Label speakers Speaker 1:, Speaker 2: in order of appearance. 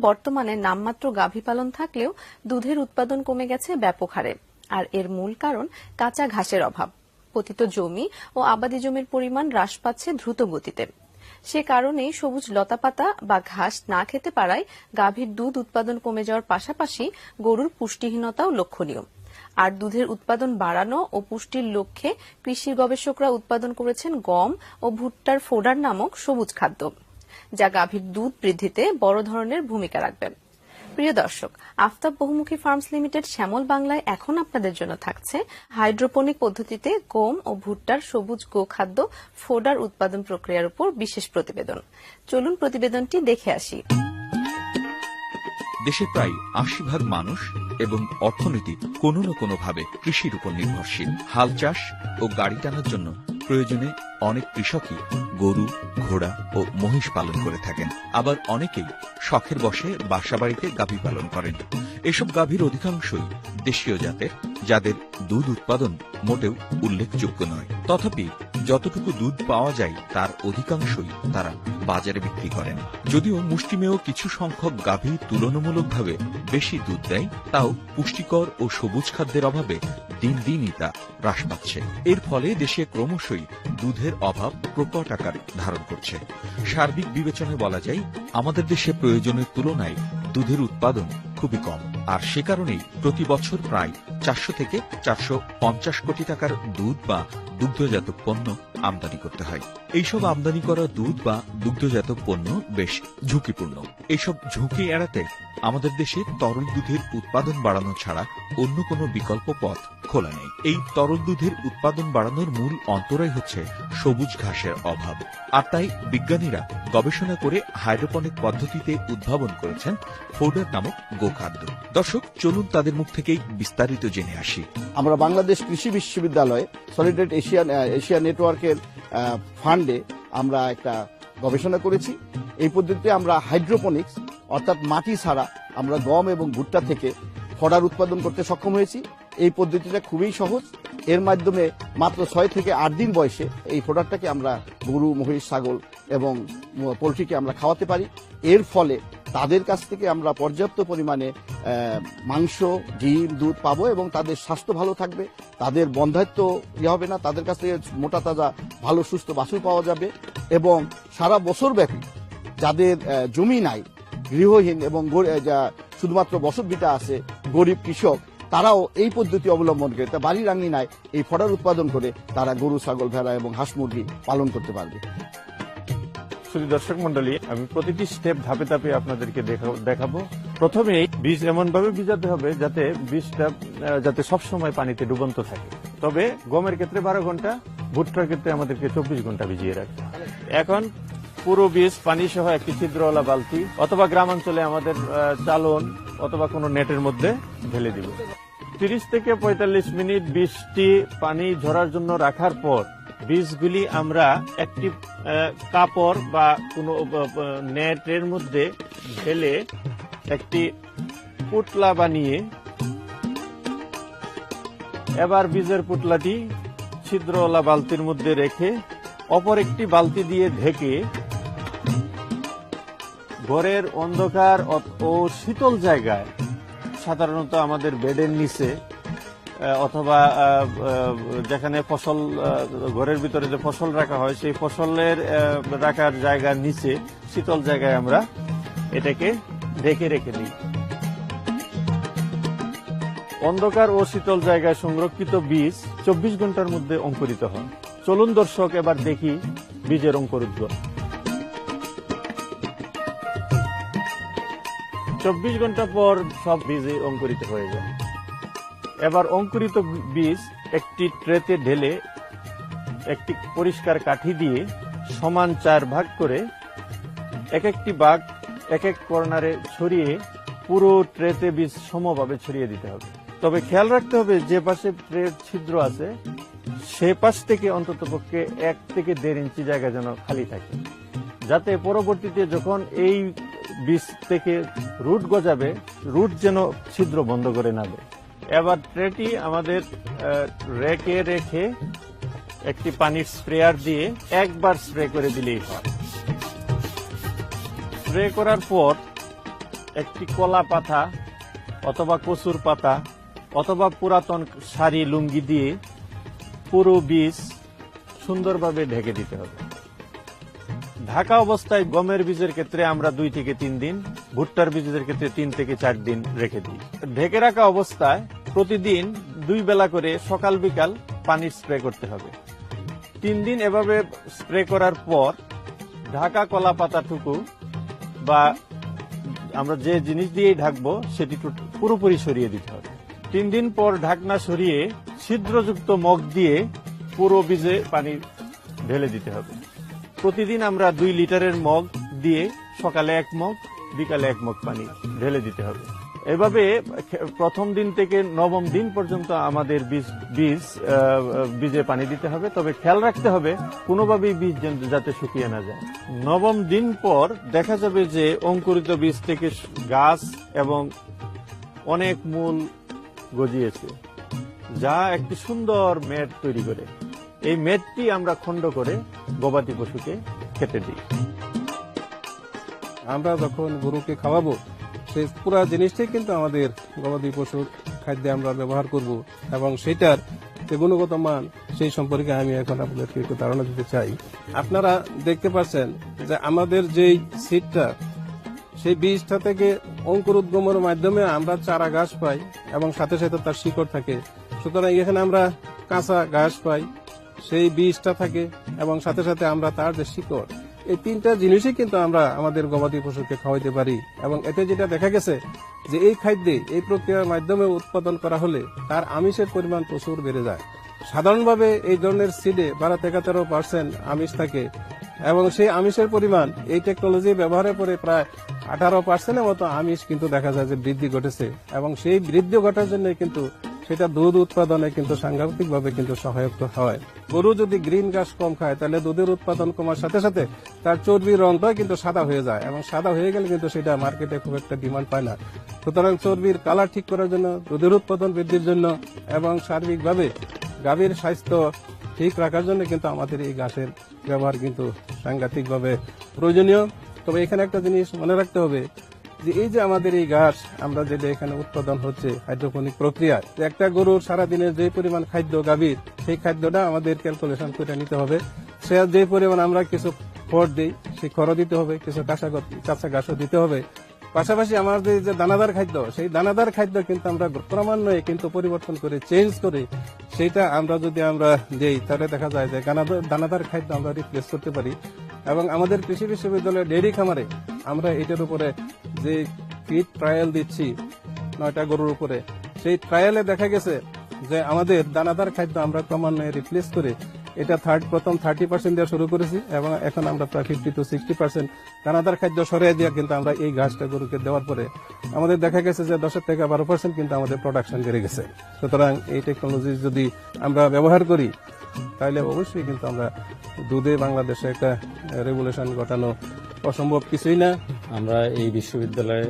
Speaker 1: বর্তমানে নামমাত্র গাভী পালন থাকলেও দুধের উৎপাদন কমে গেছে ব্যাপক হারে। আর এর মূল কারণ কাঁচা ঘাসের অভাব। পতিত জমি ও আবাদি জমির পরিমাণ হ্রাস পাচ্ছে দ্রুত গতিতে সে কারণেই সবুজ লতাপাতা বা ঘাস না খেতে পারায় গাভীর দুধ উৎপাদন কমে যাওয়ার পাশাপাশি গরুর পুষ্টিহীনতাও লক্ষণীয়। আর দুধের উৎপাদন বাড়ানো ও পুষ্টির লক্ষ্যে কৃষি গবেষকরা উৎপাদন করেছেন গম ও ভুট্টার ফোডার নামক সবুজ খাদ্য। যা গাভীর দুধ বৃদ্ধিতে বড় ধরনের ভূমিকা রাখবে। প্রিয় দর্শক, আফতাব বহুমুখী ফার্মস লিমিটেড শ্যামল বাংলায় এখন আপনাদের জন্য থাকছে হাইড্রোপনিক পদ্ধতিতে গম ও ভুট্টার সবুজ গোখাদ্য ফোডার উৎপাদন প্রক্রিয়ার উপর বিশেষ প্রতিবেদন। চলুন প্রতিবেদনটি দেখে আসি।
Speaker 2: দেশের প্রায় আশি ভাগ মানুষ এবং অর্থনীতি কোনো না কোনোভাবে কৃষির উপর নির্ভরশীল। হাল চাষ ও গাড়ি টানার জন্য প্রয়োজনে অনেক কৃষকই গরু, ঘোড়া ও মহিষ পালন করে থাকেন। আবার অনেকেই শখের বসে বাসাবাড়িতে গাভী পালন করেন। এসব গাভীর অধিকাংশই দেশীয় জাতের, যাদের দুধ উৎপাদন মোটেও উল্লেখযোগ্য নয়। তথাপি যতটুকু দুধ পাওয়া যায়, তার অধিকাংশই তারা বাজারে বিক্রি করেন। যদিও মুষ্টিমেয় কিছু সংখ্যক গাভী তুলনামূলকভাবে বেশি দুধ দেয়, তাও পুষ্টিকর ও সবুজ খাদ্যের অভাবে দিন দিনই তা হ্রাস পাচ্ছে। এর ফলে দেশে ক্রমশই দুধের অভাব প্রকট আকার ধারণ করছে। সার্বিক বিবেচনায় বলা যায়, আমাদের দেশে প্রয়োজনের তুলনায় দুধের উৎপাদন খুবই কম, আর সে কারণেই প্রতি বছর প্রায় চারশো থেকে চারশো পঞ্চাশ কোটি টাকার দুধ বা দুগ্ধজাত পণ্য আমদানি করতে হয়। এইসব আমদানি করা দুধ বা দুগ্ধজাত পণ্য বেশ ঝুঁকিপূর্ণ। এইসব ঝুঁকি এড়াতে আমাদের দেশে তরল দুধের উৎপাদন বাড়ানো ছাড়া অন্য কোনো বিকল্প পথ খোলা নেই। এই তরল দুধের উৎপাদন বাড়ানোর মূল অন্তরায় হচ্ছে সবুজ ঘাসের অভাব। আর তাই বিজ্ঞানীরা গবেষণা করে হাইড্রোপনিক পদ্ধতিতে উদ্ভাবন করেছেন ফোডার নামক গোখাদ্য। দর্শক, চলুন তাদের মুখ থেকেই বিস্তারিত জেনে আসি।
Speaker 3: আমরা বাংলাদেশ কৃষি বিশ্ববিদ্যালয় সলিডেট এশিয়ান এশিয়া নেটওয়ার্কের ফান্ডে আমরা একটা গবেষণা করেছি। এই পদ্ধতিতে আমরা হাইড্রোপনিক্স, অর্থাৎ মাটি ছাড়া আমরা গম এবং ভুট্টা থেকে ফডার উৎপাদন করতে সক্ষম হয়েছি। এই পদ্ধতিটা খুবই সহজ। এর মাধ্যমে মাত্র ছয় থেকে আট দিন বয়সে এই প্রোডাক্টটাকে আমরা গরু, মহিষ, ছাগল এবং পোলট্রিকে আমরা খাওয়াতে পারি। এর ফলে তাদের কাছ থেকে আমরা পর্যাপ্ত পরিমাণে মাংস, ডিম, দুধ পাবো এবং তাদের স্বাস্থ্য ভালো থাকবে। তাদের বন্ধাত্ব ইয়ে হবে না, তাদের কাছ থেকে মোটা তাজা, ভালো, সুস্থ বাছুর পাওয়া যাবে এবং সারা বছর ব্যাপী যাদের জমি নাই, গৃহহীন এবং শুধুমাত্র বসত ভিটা আছে, গরিব কৃষক তারাও এই পদ্ধতি অবলম্বন করে, তা বাড়ির আঙিনায় এই ফডার উৎপাদন করে তারা গরু, ছাগল, ভেড়া এবং হাঁস মুরগি পালন করতে পারবে।
Speaker 4: শুধু দর্শক মন্ডলী আমি প্রতিটি স্টেপ ধাপে ধাপে আপনাদেরকে দেখা- দেখাবো। প্রথমে বীজ এমন ভাবে ভিজাতে হবে যাতে বীজটা যাতে সবসময় পানিতে ডুবন্ত থাকে। তবে গমের ক্ষেত্রে বারো ঘণ্টা, ভুট্টার ক্ষেত্রে আমাদেরকে চব্বিশ ঘণ্টা ভিজিয়ে রাখতে এখন পুরো বীজ পানি সহ একটি ছিদ্রওয়ালা বালতি অথবা গ্রামাঞ্চলে আমাদের চালন অথবা কোনো নেটের মধ্যে ঢেলে দিব। তিরিশ থেকে পঁয়তাল্লিশ মিনিট বীজটি পানি ঝরার জন্য রাখার পর বীজগুলি আমরা একটি কাপড় বা কোনো নেটের মধ্যে ঢেলে একটি পুটলা বানিয়ে এবার বীজের পুটলাটি ছিদ্রওয়ালা বালতির মধ্যে রেখে অপর একটি বালতি দিয়ে ঢেকে ঘরের অন্ধকার ও শীতল জায়গায় সাধারণত আমাদের বেডের নিচে অথবা যেখানে ফসল ঘরের ভিতরে যে ফসল রাখা হয়, সেই ফসলের রাখার জায়গার নিচে, শীতল জায়গায় আমরা এটাকে ঢেকে রেখে দিই। অন্ধকার ও শীতল জায়গায় সংরক্ষিত বীজ চব্বিশ ঘণ্টার মধ্যে অঙ্কুরিত হয় চলুন দর্শক, এবার দেখি বীজের অঙ্কুরোদ্গম চব্বিশ ঘণ্টা পর সব বীজই অঙ্কুরিত হয়ে যায়। এবার অঙ্কুরিত বীজ একটি ট্রেতে ঢেলে একটি পরিষ্কার কাঠি দিয়ে সমান চার ভাগ করে এক একটি ভাগ এক এক কর্নারে ছড়িয়ে পুরো ট্রেতে বীজ সমভাবে ছড়িয়ে দিতে হবে। তবে খেয়াল রাখতে হবে, যে পাশে ট্রের ছিদ্র আছে, সে পাশ থেকে অন্তত পক্ষে এক থেকে দেড় ইঞ্চি জায়গা যেন খালি থাকে। যাতে পরবর্তীতে যখন এই বীজ থেকে রুট গজাবে, রুট যেন ছিদ্র বন্ধ করে না এবার ট্রেটি আমাদের রেকে রেখে একটি পানির স্প্রেয়ার দিয়ে একবার স্প্রে করে দিলেই হয়। স্প্রে করার পর একটি কলা পাতা অথবা কচুর পাতা অথবা পুরাতন শাড়ি লুঙ্গি দিয়ে পুরো বীজ সুন্দরভাবে ঢেকে দিতে হবে। ঢাকা অবস্থায় গমের বীজের ক্ষেত্রে আমরা দুই থেকে তিন দিন, ভুট্টার বীজের ক্ষেত্রে তিন থেকে চার দিন রেখে দিই। ঢেকে রাখা অবস্থায় প্রতিদিন দুই বেলা করে সকাল বিকাল পানি স্প্রে করতে হবে। তিন দিন এভাবে স্প্রে করার পর ঢাকা কলা পাতাটুকু বা আমরা যে জিনিস দিয়েই ঢাকবো সেটি পুরোপুরি সরিয়ে দিতে হবে। তিন দিন পর ঢাকনা সরিয়ে ছিদ্রযুক্ত মগ দিয়ে পুরো বীজে পানি ঢেলে দিতে হবে। প্রতিদিন আমরা দুই লিটারের মগ দিয়ে সকালে এক মগ, বিকালে এক মগ পানি ঢেলে দিতে হবে। এভাবে প্রথম দিন থেকে নবম দিন পর্যন্ত আমাদের বীজ বীজ বীজে পানি দিতে হবে। তবে খেয়াল রাখতে হবে, কোনোভাবেই বীজ যাতে শুকিয়ে না যায়। নবম দিন পর দেখা যাবে যে অঙ্কুরিত বীজ থেকে গাছ এবং অনেক মূল গজিয়েছে, যা একটি সুন্দর মেট তৈরি করে। এই মেদটি আমরা খণ্ড করে গবাদি পশুকে খেতে দিই।
Speaker 5: আমরা যখন গরুকে খাওয়াবো সেই পুরো জিনিসটাই কিন্তু আমাদের গবাদি পশুর খাদ্যে আমরা ব্যবহার করব এবং সেটার যে গুণগত মান, সেই সম্পর্কে আমি এখন আপনাদেরকে একটু ধারণা দিতে চাই। আপনারা দেখতে পাচ্ছেন যে আমাদের যেই সিটটা, সেই বীজটা থেকে অঙ্কুর উদ্গমের মাধ্যমে আমরা চারা ঘাস পাই এবং সাথে সাথে তার শিকড় থাকে। সুতরাং এখানে আমরা কাঁচা ঘাস পাই। সেই বীজটা থাকে এবং সাথে সাথে আমরা তার যে শিকড়, এই তিনটা জিনিসই কিন্তু আমরা আমাদের গবাদি পশুকে খাওয়াইতে পারি। এবং এতে যেটা দেখা গেছে যে এই খাদ্যে, এই প্রক্রিয়ার মাধ্যমে উৎপাদন করা হলে তার আমিষের পরিমাণ প্রচুর বেড়ে যায়। সাধারণভাবে এই ধরনের সিডে বারো থেকে তেরো পার্সেন্ট আমিষ থাকে এবং সেই আমিষের পরিমাণ এই টেকনোলজি ব্যবহারের পরে প্রায় আঠারো পার্সেন্টের মতো আমিষ কিন্তু দেখা যায় যে বৃদ্ধি ঘটেছে এবং সেই বৃদ্ধি ঘটার জন্য কিন্তু সেটা দুধ উৎপাদনে কিন্তু সাংঘাতিক ভাবে কিন্তু সহায়ক হয়। গরু যদি গ্রিন ঘাস কম খায়, তাহলে দুধের উৎপাদন কমার সাথে সাথে তার চর্বির রংটাও কিন্তু সাদা হয়ে যায় এবং সাদা হয়ে গেলে কিন্তু সেটা মার্কেটে খুব একটা ডিমান্ড পায় না। সুতরাং চর্বির কালার ঠিক করার জন্য, দুধের উৎপাদন বৃদ্ধির জন্য এবং সার্বিকভাবে গাভীর স্বাস্থ্য ঠিক রাখার জন্য কিন্তু আমাদের এই ঘাসের ব্যবহার কিন্তু সাংঘাতিকভাবে প্রয়োজনীয়। তবে এখানে একটা জিনিস মনে রাখতে হবে যে এই যে আমাদের এই ঘাস, আমরা যেটা এখানে উৎপাদন হচ্ছে হাইড্রোপনিক প্রক্রিয়া যে একটা গরুর সারাদিনের যে পরিমাণ খাদ্য গাভীর, সেই খাদ্যটা আমাদের ক্যালকুলেশন করে নিতে হবে। সে যে পরিমাণ আমরা কিছু খড় দিই, সেই খড় দিতে হবে, কিছু কাঁচা কাঁচা ঘাসও দিতে হবে। পাশাপাশি আমাদের যে দানাদার খাদ্য, সেই দানাদার খাদ্য কিন্তু আমরা ক্রমান্বয়ে কিন্তু পরিবর্তন করে চেঞ্জ করে, সেটা আমরা যদি আমরা দেই, তাহলে দেখা যায় যে দানাদার খাদ্য আমরা রিপ্লেস করতে পারি। এবং আমাদের কৃষি বিশ্ববিদ্যালয়ের ডেয়ারি খামারে আমরা এটার উপরে যে ফিড ট্রায়াল দিচ্ছি, নয়টা গরুর উপরে, সেই ট্রায়ালে দেখা গেছে যে আমাদের দানাদার খাদ্য আমরা ক্রমান্বয়ে রিপ্লেস করে এটা থার্ড প্রথম থার্টি পার্সেন্ট দেওয়া শুরু করেছি এবং এখন আমরা প্রায় ফিফটি টু সিক্সটি পার্সেন্ট দানাদার খাদ্য সরিয়ে দিয়ে কিন্তু আমরা এই ঘাসটা গরুকে দেওয়ার পরে আমাদের দেখা গেছে যে দশের থেকে বারো পার্সেন্ট কিন্তু আমাদের প্রোডাকশন বেড়ে গেছে। সুতরাং এই টেকনোলজি যদি আমরা ব্যবহার করি তাহলে অবশ্যই কিন্তু আমরা দুধে বাংলাদেশে একটা রেগুলেশন ঘটানো অসম্ভব কিছুই না।
Speaker 6: আমরা এই বিশ্ববিদ্যালয়ে